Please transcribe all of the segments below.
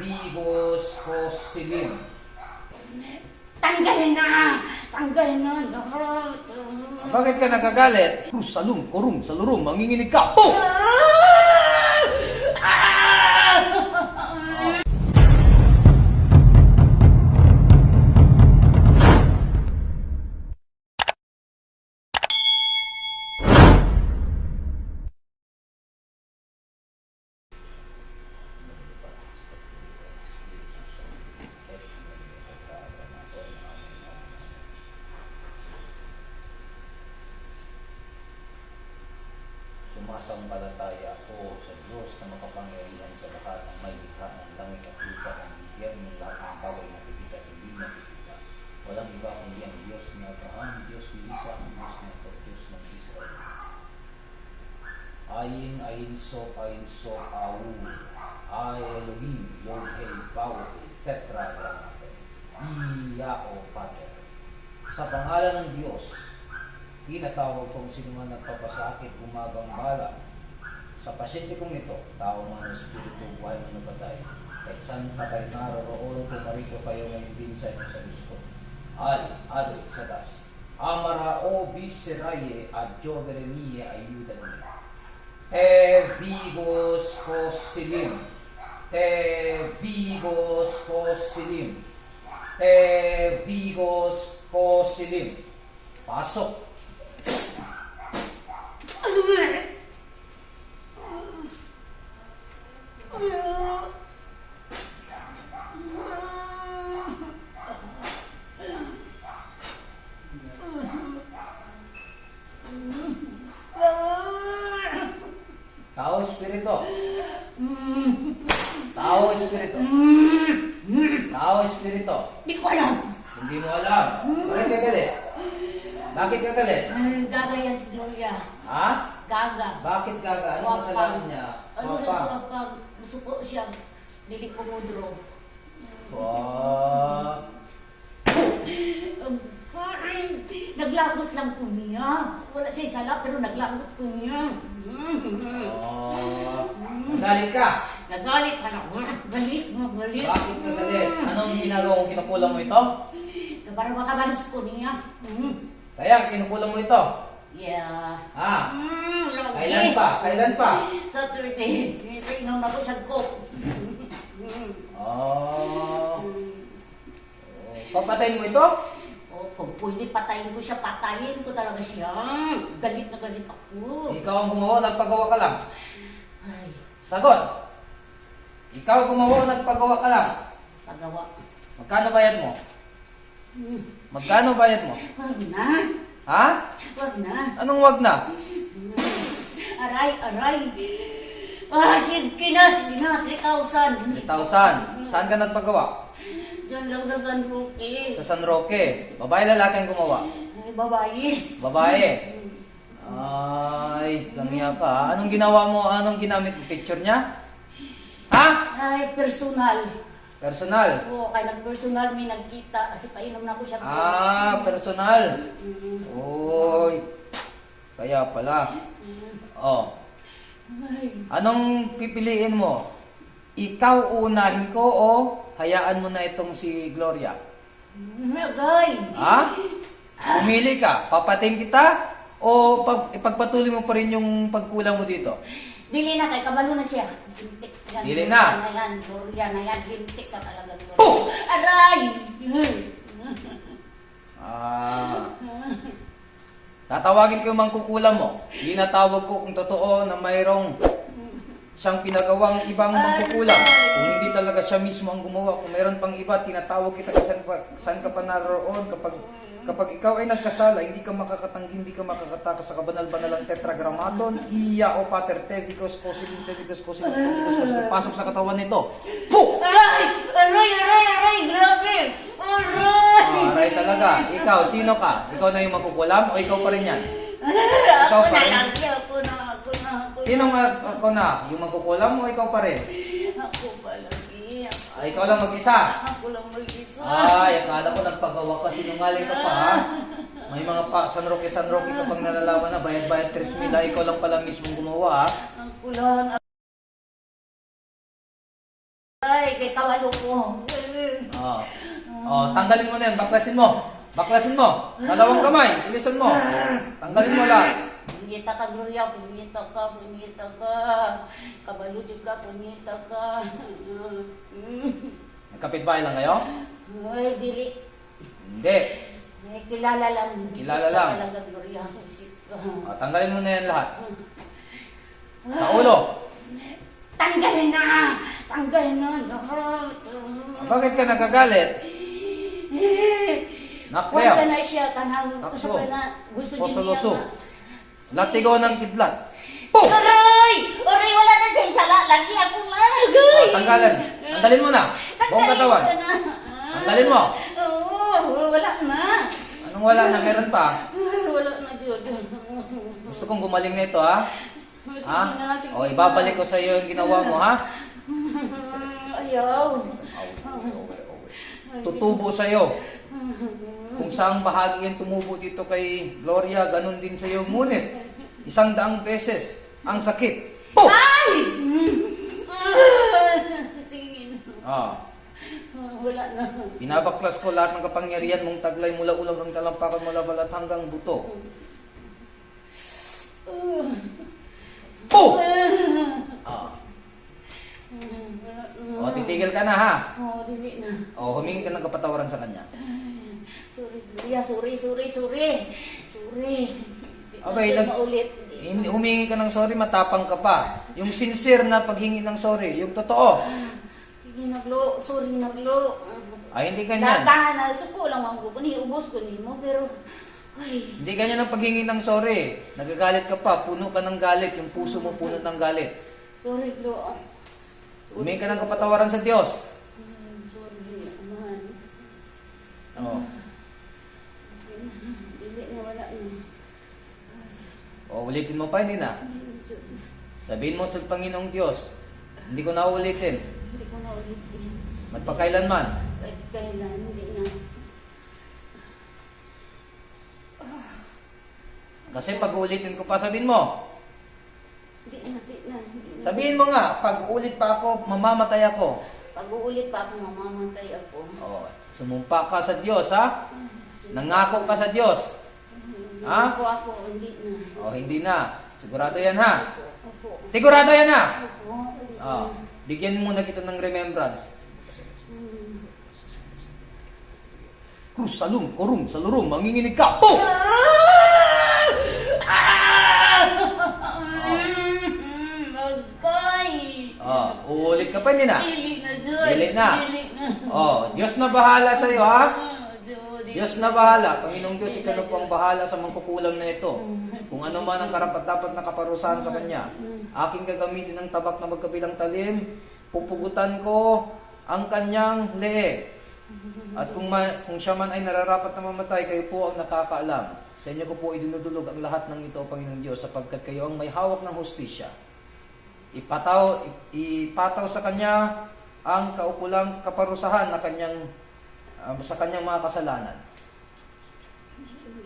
vivos posilim. Tanggalin na! Tanggalin na lahat! Bakit ka nagagalit? Krus, salum, kurum, salurum, manginginig ka. Po! Sumasampalataya ako sa Diyos na makapangyarihan sa lahat ng may likha ng langit at lupa ng bigyan ng lahat ng bagay na nakikita at hindi nakikita. Walang iba kundi ang Diyos ni Abraham, Diyos ni Isaac, ang Diyos ni Jacob, Diyos ng Israel. Ayin, ayin, so, ayin, so, awu. Ay, Elohim, Yod, Hey, Vav, Tetragrammaton. Iyao, Pater. Sa pangalan ng Diyos, Tinatawag kong sino man nagpapasakit, gumagambala. Sa pasyente kong ito, tao man o spirito, buhay man o patay, kahit saan pa kayo naroroon, pumarito kayo ngayon din sa inyo sa gusto. Al, Adre, Sadas, Amara o Biseraye, Adjo Beremie, ayuda niya. Te vigos posilim. Te vigos posilim. Te vigos posilim. Pasok. Ano ba? Tao espiritu. Tao espiritu. Tao espiritu. Di ko alam. Hindi mo alam. Bakit ka galit? Bakit ka galit? Gaga yan si Gloria. Ha? Gaga. Bakit gaga? Ano kasalanan niya? Ano na Swapang. swapang? Dili ko mudro. Wow. Parang naglagot lang ko niya. Wala siya sala pero naglagot ko niya. Oh. Nagalit ka? Nagalit ka na. Galit mo, galit. Bakit ka galit? Anong ginagawa kong kinukulang mo ito? Para makabalos ko niya. Mm. Kaya kinukulang mo ito. Yeah. Ha? Mm, lagi. Kailan pa? Kailan pa? Saturday. Inom na ko siyang coke. Mm. Oh. Papatayin mo ito? Oh, kung pwede patayin ko siya, patayin ko talaga siya. Galit na galit ako. Ikaw ang gumawa, nagpagawa ka lang. Ay, Sagot. Ikaw gumawa, nagpagawa ka lang. pagawa. Magkano bayad mo? Hmm. Magkano bayad mo? Wag na. Ha? Wag na. Anong wag na? Aray, aray. Ah, sige na, sige na. 3,000. 3,000. Saan ka nagpagawa? Diyan lang sa San Roque. Sa San Roque. Babae lalaki ang gumawa. Ay, babae. Babae. Ay, langya ka. Anong ginawa mo? Anong ginamit mo? Picture niya? Ha? Ay, personal. Personal. Oo, kaya nag-personal may nagkita. Kasi painom na ko siya. Ah, personal. Mm. Oy. Kaya pala. Oh. Ay. Anong pipiliin mo? Ikaw unahin ko o hayaan mo na itong si Gloria? Agay. Ha? Pumili ka. Papating kita o pag, ipagpatuloy mo pa rin yung pagkulang mo dito? Dili na kay kabalo na siya. Hintik yan. Dili na. Yan, yan. Gloria na yan. Hintik ka talaga. Gloria. Oh! Aray! Ah. Tatawagin ko yung mangkukulam mo. Ginatawag ko kung totoo na mayroong siyang pinagawang ibang mangkukulam. Kung hindi talaga siya mismo ang gumawa. Kung mayroon pang iba, tinatawag kita saan, pa- saan ka pa naroon. Kapag, kapag ikaw ay nagkasala, hindi ka makakatanggi, hindi ka makakatakas sa kabanal-banalang tetragrammaton, iya o pater tevikos, kosilin, tevikos, kosilin, tevikos, kosilin. Pasok sa katawan nito. Po! Aray! Aray! Aray! Aray! Grabe! Aray! Aray talaga. Ikaw, sino ka? Ikaw na yung makukulam o ikaw pa rin yan? Ako pa na rin? lang. Ako na. Ako na. Ako Sino nga ako na? Yung magkukulam o ikaw pa rin? Ako pa lagi. Ah, ikaw lang mag-isa. Ako lang mag-isa. Ay, akala ko nagpagawa ka. Sinungaling ka pa, ha? May mga pa, San Roque, San Roque kapag nalalaman na, bayad-bayad 3 mil, ha? ikaw lang pala mismo gumawa, ha? Ako lang. Aray, kay kawalo ko. Oh. Oh, tanggalin mo na yan. Baklasin mo. Baklasin mo. Dalawang kamay. Ilisan mo. Tanggalin mo lahat. Punyeta ka, Gloria. Punyeta ka, punyeta ka. Kabalo dyan ka, punyeta ka. Nagkapit-bahay lang kayo? Ay, dili. Hindi. Ay, kilala lang. Kilala Isip ka lang. Talaga, Gloria. Isip ka. Tanggalin mo na yan lahat. Sa ulo. Tanggalin na! Tanggalin na. Bakit ka nagagalit? Nakpeo. Huwag ka na siya, Takso. gusto ka na, gusto niya Posoloso. na. Latigaw ng kidlat. Po! Aray! Aray, wala na siya isala. Lagi ako lang. Oh, tanggalan. Tanggalin mo na. Buong katawan. ka na. Tanggalin mo. Oo, wala na. Anong wala na? Meron pa. Wala na, Jod. Gusto kong gumaling nito, ha? Sige Ha? na, sige O, na. ibabalik ko sa iyo yung ginawa mo, ha? Ayaw. Tutubo sa iyo. Kung saang bahagi yan tumubo dito kay Gloria, ganun din sa iyo. Ngunit, isang daang beses, ang sakit. Po! Ay! Sige na. Ah, Wala na. pinabaklas ko lahat ng kapangyarihan mong taglay mula ulang ang talampakan mula balat hanggang buto. Po! Ah. O, titigil ka na, ha? Oo, dili na. O, humingi ka ng kapatawaran sa kanya. Gloria. Sorry, sorry, sorry. Sorry. Okay, nag- maulit. Hindi, humingi ka ng sorry, matapang ka pa. Yung sincere na paghingi ng sorry, yung totoo. Sige, naglo. Sorry, naglo. Ay, hindi ganyan. Datahan na. Suko lang ang gupo. Ni ubos ko ni mo, pero... Ay, Hindi ganyan ang paghingi ng sorry. Nagagalit ka pa, puno ka ng galit, yung puso mo puno ng galit. sorry, Glo. Humingi ka ng kapatawaran sa Diyos. Hmm, Sorry, aman. O, Dili na wala na. O ulitin mo pa, hindi na. Hindi Sabihin mo sa Panginoong Diyos, hindi ko na ulitin. ko na ulitin. Magpakailanman. Kahit kailan, hindi na. Kasi pag ulitin ko pa, sabihin mo. Hindi na, hindi na. Hindi na. Sabihin mo nga, pag ulit pa ako, mamamatay ako. Pag uulit pa ako, mamamatay ako. O, sumumpa ka sa Diyos, ha? Nangako ka sa Diyos. Ha? Ako, ako, hindi na. O, hindi na. Sigurado yan, ha? Opo. Sigurado yan, ha? Opo, hindi na. O, bigyan muna kita ng remembrance. Hmm. Cruz, salum, korum, salurum, manginginig ka. Po! Magkay! O, uulit ka pa, hindi na? Dili na, Diyos. Dili na. Dili na. O, Diyos na bahala sa iyo, ha? Diyos, na bahala. Panginoong Diyos, ikaw na po ang bahala sa mangkukulam na ito. Kung ano man ang karapat-dapat na kaparusahan sa Kanya. Aking gagamitin ng tabak na magkabilang talim. Pupugutan ko ang kanyang leeg. At kung, ma- kung siya man ay nararapat na mamatay, kayo po ang nakakaalam. Sa inyo ko po idinudulog ang lahat ng ito, Panginoong Diyos, sapagkat kayo ang may hawak ng hustisya. Ipataw, ip- ipataw sa Kanya ang kaukulang kaparusahan na kanyang, ah, sa kanyang mga kasalanan.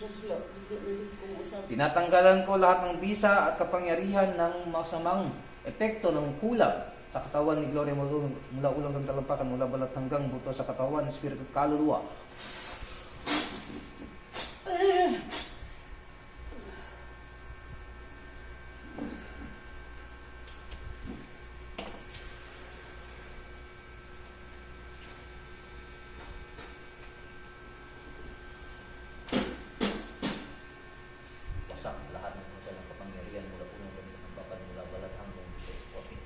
Lord, dili na Diyos kong usap. Tinatanggalan ko lahat ng bisa at kapangyarihan ng masamang epekto ng kulang sa katawan ni Gloria mula, mula ulang ng talampakan, mula balat hanggang buto sa katawan, espiritu at kaluluwa. Wasak lahat ng kusa ng kapangyarihan mula ulang ng talampakan, mula balat hanggang buto sa katawan.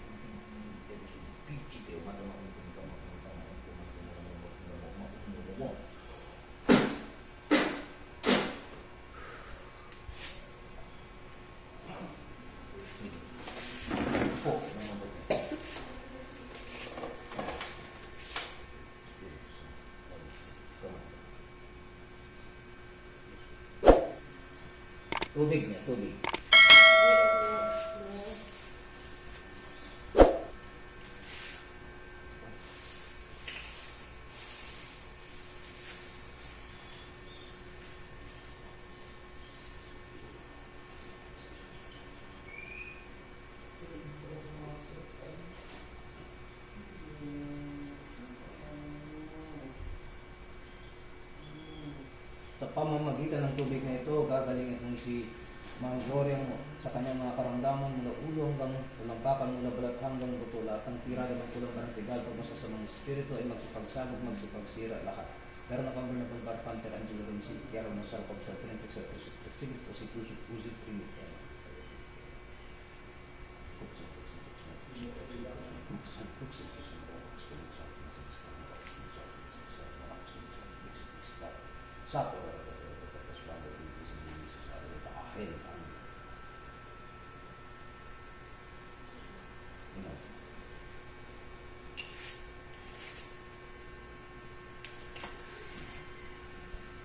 Po, ng mabuti. Tubig niya, tubig. Pamamagitan ng tubig na ito, gagaling itong si Ma'am Gloria mo sa kanyang mga karamdaman mula ulo hanggang talampakan mula balat hanggang buto lahat ng tirada ng kulang baratigal o basta sa mga espiritu ay magsipagsabog, magsipagsira lahat. Pero nakambal na pang Panther Angelo Rinsi, Kiara Masal, Pabsal, Tinentik sa Exhibit po si Tusuk Uzi Trio. Satu.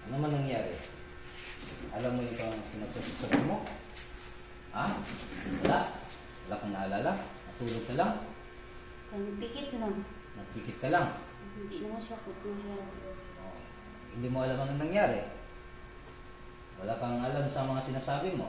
Ano man nangyari? Alam mo yung pang pinagsasabi mo? Ha? Wala? Wala kang naalala? Natulog ka lang? Nagpikit lang. Nagpikit ka lang? Hindi naman siya kutusan. Oh, hindi mo alam anong nangyari. Wala kang alam sa mga sinasabi mo.